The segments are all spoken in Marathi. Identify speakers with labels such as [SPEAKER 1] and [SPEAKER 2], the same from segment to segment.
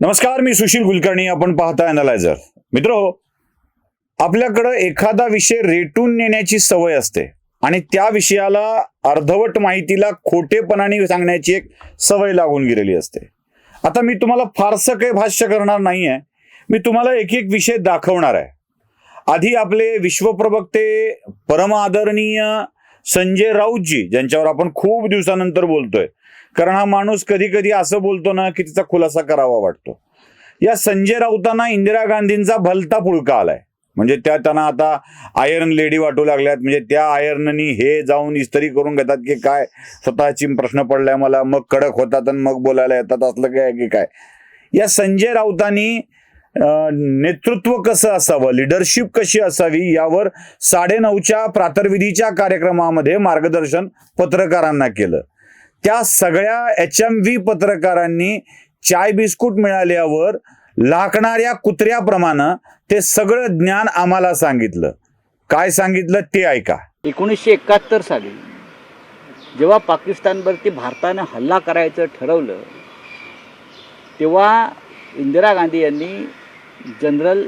[SPEAKER 1] नमस्कार मी सुशील कुलकर्णी. आपण पाहता अनालायझर मित्र हो, आपल्याकडं एखादा विषय रेटून नेण्याची सवय असते आणि त्या विषयाला अर्धवट माहितीला खोटेपणाने सांगण्याची एक सवय लागून गेलेली असते. आता मी तुम्हाला फारसं काही भाष्य करणार नाही आहे मी तुम्हाला एक एक विषय दाखवणार आहे. आधी आपले विश्वप्रवक्ते परम आदरणीय संजय राऊतजी ज्यांच्यावर आपण खूप दिवसानंतर बोलतोय कारण हा माणूस कधी कधी असं बोलतो ना की तिचा खुलासा करावा वाटतो. या संजय राऊतांना इंदिरा गांधींचा भलता पुळका आलाय. म्हणजे त्या त्यांना आता आयर्न लेडी वाटू लागल्यात. म्हणजे त्या आयर्ननी हे जाऊन इस्त्री करून घेतात की काय? स्वतःची प्रश्न पडलाय मला. मग कडक होतात आणि मग बोलायला येतात. असलं काय की काय? या संजय राऊतांनी नेतृत्व कसं असावं? लिडरशिप कशी असावी? यावर साडेनऊच्या प्रातर्विधीच्या कार्यक्रमामध्ये मार्गदर्शन पत्रकारांना केलं. त्या सगळ्या एच एम व्ही पत्रकारांनी चाय बिस्कुट मिळाल्यावर लाकणाऱ्या कुत्र्याप्रमाणे ते सगळं ज्ञान आम्हाला सांगितलं. काय सांगितलं ते ऐका.
[SPEAKER 2] एकोणीसशे एकाहत्तर साली जेव्हा पाकिस्तानवरती भारतानं हल्ला करायचं ठरवलं तेव्हा इंदिरा गांधी यांनी जनरल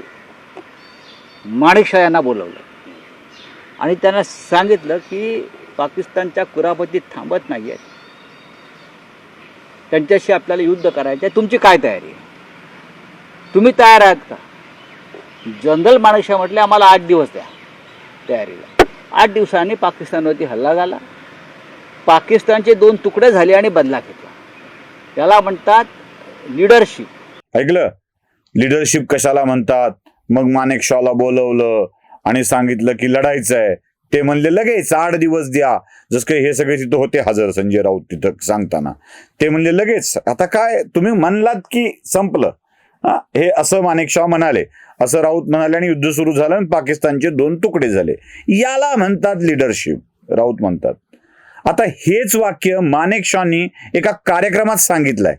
[SPEAKER 2] माणेकशा यांना बोलवलं. आणि त्यांना सांगितलं की पाकिस्तानच्या कुरापती थांबत नाही आहेत त्यांच्याशी आपल्याला युद्ध करायचं आहे. तुमची काय तयारी आहे? तुम्ही तयार आहात का? जनरल माणेकशा म्हटले आम्हाला आठ दिवस द्या. तयारीला आठ दिवसांनी पाकिस्तानवरती हल्ला झाला. पाकिस्तानचे दोन तुकडे झाले आणि बदला घेतला. त्याला म्हणतात लिडरशिप
[SPEAKER 1] ऐकलं? लिडरशिप कशाला म्हणतात? मग मानेक शॉला बोलवलं आणि सांगितलं की लढायचं आहे. ते म्हणले लगेच आठ दिवस द्या. जस काही हे सगळे तिथं होते हजर संजय राऊत तिथं सांगताना. ते म्हणले लगेच. आता काय तुम्ही म्हणलात की संपलं. हे असं मानेक म्हणाले. असं राऊत म्हणाले आणि युद्ध सुरू झालं आणि पाकिस्तानचे दोन तुकडे झाले. याला म्हणतात लिडरशिप राऊत म्हणतात. आता हेच वाक्य मानेक शॉनी एका कार्यक्रमात सांगितलंय.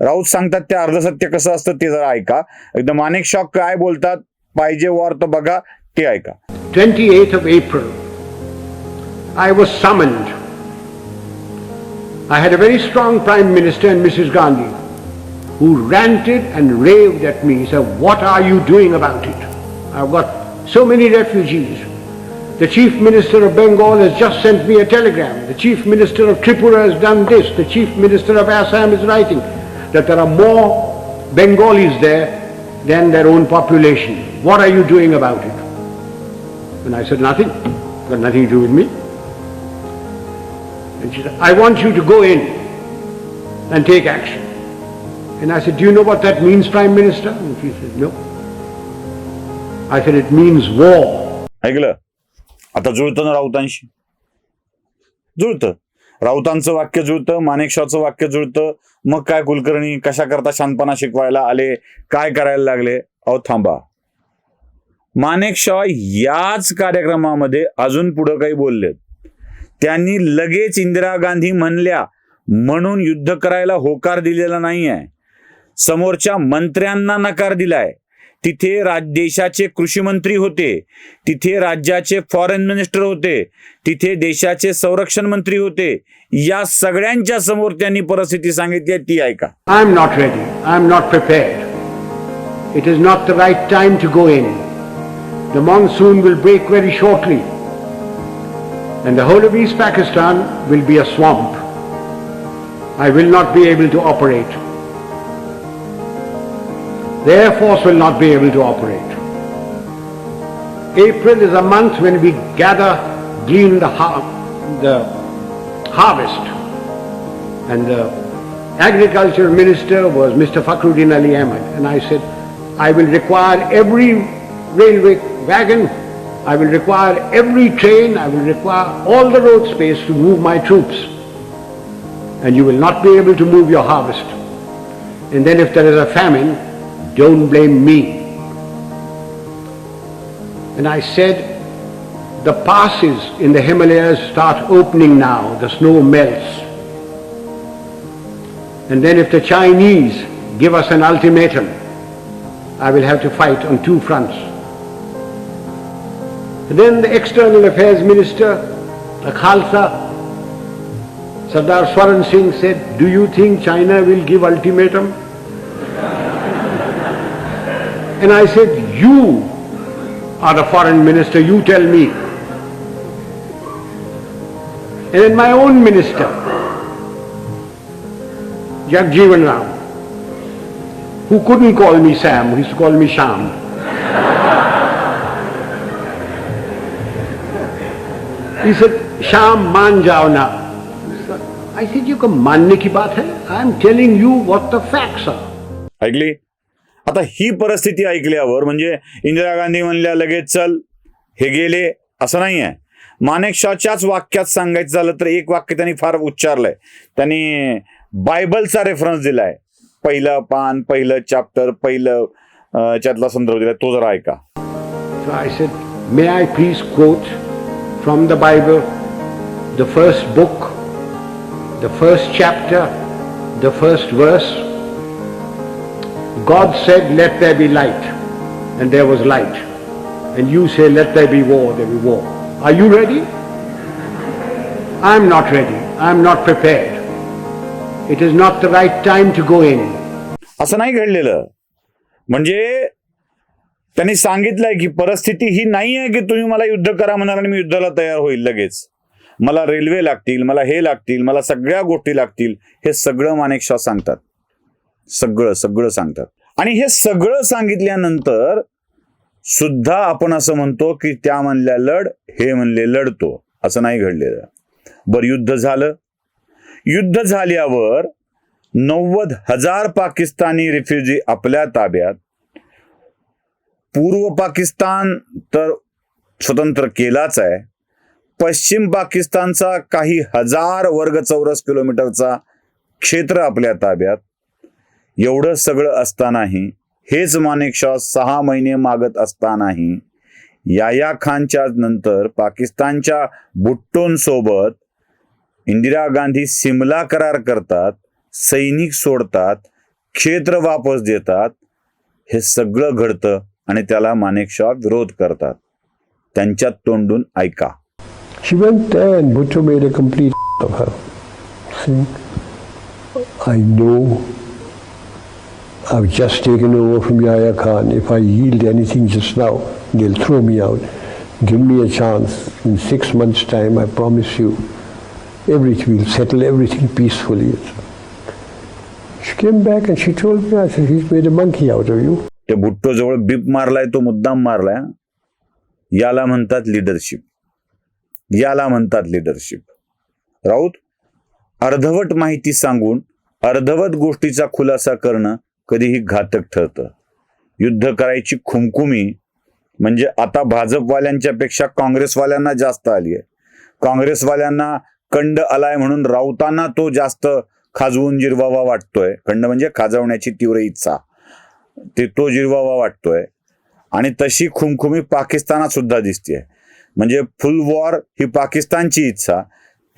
[SPEAKER 1] राऊत सांगतात ते अर्धसत्य कसं असतं ते जरा ऐका. एकदा मानेक काय बोलतात पाहिजे वॉर तर बघा ते ऐका.
[SPEAKER 3] Twenty eighth of April I was summoned. I had a very strong Prime Minister and Mrs. Gandhi who ranted and raved at me, said, what are you doing about it? I've got so many refugees. The Chief Minister of Bengal has just sent me a telegram. The Chief Minister of Tripura has done this. The Chief Minister of Assam is writing that there are more Bengalis there than their own population. What are you doing about it? And I said, nothing. Got nothing to do with me. And she said, I want you to go in and take action. And I said, do you know what that means, Prime Minister? And she said, no. I said, it means war.
[SPEAKER 1] ऐकलं आता जुळतं ना राऊतांशी जुळतं राऊतांचं वाक्य जुळतं माणेकशाचं वाक्य जुळतं मग काय कुलकर्णी कशा करता शांतपणा शिकवायला आले काय करायला लागले अहो थांबा मानेकशॉ याच कार्यक्रमामध्ये अजून पुढं काही बोललेत त्यांनी लगेच इंदिरा गांधी म्हणल्या म्हणून युद्ध करायला होकार दिलेला नाही आहे समोरच्या मंत्र्यांना नकार दिलाय. तिथे राज देशाचे कृषी मंत्री होते. तिथे राज्याचे फॉरेन मिनिस्टर होते. तिथे देशाचे संरक्षण मंत्री होते. या सगळ्यांच्या समोर त्यांनी परिस्थिती सांगितली आहे ती ऐका.
[SPEAKER 3] I am not ready I am not prepared it is not the right time to go in the monsoon will break very shortly And the whole of East Pakistan will be a swamp. I will not be able to operate. The Air Force will not be able to operate. April is a month when we gather, glean the, har- the harvest. And the agriculture minister was Mr. Fakhruddin Ali Ahmed. And I said, I will require every railway wagon, I will require every train, I will require all the road space to move my troops. And you will not be able to move your harvest. And then if there is a famine, don't blame me. And I said, the passes in the Himalayas start opening now, the snow melts. And then if the Chinese give us an ultimatum, I will have to fight on two fronts. Then the External Affairs Minister, the Khalsa, Sardar Swaran Singh said, do you think China will give ultimatum? And I said, You are the foreign minister, you tell me. And then my own minister, Jagjeevan Ram, who couldn't call me Sam, he used to call me Sham. He said, Sham, मान जाओ ना. I said, you can मानने की बात है. I'm telling you what the facts are.
[SPEAKER 1] ऐकली? आता ही परिस्थिती ऐकल्यावर म्हणजे इंदिरा गांधी म्हणल्या लगेच चल. हे गेले असं नाही आहे मानेकशॉच्याच वाक्यात सांगायचं झालं तर एक वाक्य त्यांनी फार उच्चारलंय. त्यांनी बायबलचा रेफरन्स दिलाय. पहिलं पान पहिलं चॅप्टर पहिलं अं, याच्यातला संदर्भ दिलाय. तो जरा ऐका.
[SPEAKER 3] I said, may I please quote from the Bible, the first book, the first chapter, the first verse. God said, let there be light, and there was light. And you say, let there be war, there be war. Are you ready? I'm not ready. I'm not prepared. It is not the right time to go in.
[SPEAKER 1] असं नाही घडलेलं म्हणजे त्यांनी सांगितलंय की परिस्थिती ही नाही आहे की तुम्ही मला युद्ध करा म्हणाल आणि मी युद्धाला तयार होईल लगेच. मला रेल्वे लागतील मला हे लागतील मला सगळ्या गोष्टी लागतील हे सगळं मानेकशॉ सांगतात. सगळं सगळं सांगतात. आणि हे सगळं सांगितल्यानंतर सुद्धा आपण असं म्हणतो की त्या म्हणल्या लढ हे म्हणले लढतो. असं नाही घडलेलं. बर युद्ध झालं. युद्ध झाल्यावर नव्वद हजार पाकिस्तानी रिफ्युजी आपल्या ताब्यात पूर्व पाकिस्तान तर स्वतंत्र केलाच आहे. पश्चिम पाकिस्तानचा काही हजार वर्ग चौरस किलोमीटरचा क्षेत्र आपल्या ताब्यात. एवढं सगळं असतानाही हेच मानेकशॉ सहा महिने मागत असतानाही याया खानच्या नंतर पाकिस्तानच्या भुट्टोंसोबत इंदिरा गांधी सिमला करार करतात सैनिक सोडतात क्षेत्र वापस देतात हे सगळं घडतं. आणि त्याला माणेकशॉ विरोध करतात त्यांच्या तोंडून ऐका
[SPEAKER 4] She went there and Bhutto made a complete of her. See, I know I've just taken over from Yahya Khan. If I yield anything just now, they'll throw me out. Give me a chance. In six months' time, I promise you, everything will settle everything peacefully. She came back and she told me, I said, he's made a monkey out of you.
[SPEAKER 1] ते भुट्टो जवळ बीप मारलाय तो मुद्दाम मारलाय. याला म्हणतात लिडरशिप याला म्हणतात लिडरशिप राऊत अर्धवट माहिती सांगून अर्धवट गोष्टीचा खुलासा करणं कधीही घातक ठरतं. युद्ध करायची खुमखुमी म्हणजे आता भाजपवाल्यांच्या पेक्षा काँग्रेसवाल्यांना जास्त आली आहे. काँग्रेसवाल्यांना कंड आलाय म्हणून राऊतांना तो जास्त खाजवून जिरवावा वाटतोय. खंड म्हणजे खाजवण्याची तीव्र इच्छा. ते तो जिरवावा वाटतोय. आणि तशी खुमखुमी पाकिस्तानात सुद्धा दिसते म्हणजे फुल वॉर ही पाकिस्तानची इच्छा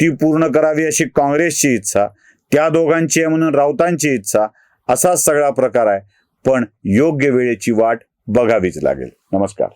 [SPEAKER 1] ती पूर्ण करावी अशी काँग्रेसची इच्छा त्या दोघांची आहे म्हणून राऊतांची इच्छा असाच सगळा प्रकार आहे. पण योग्य वेळेची वाट बघावीच लागेल. नमस्कार.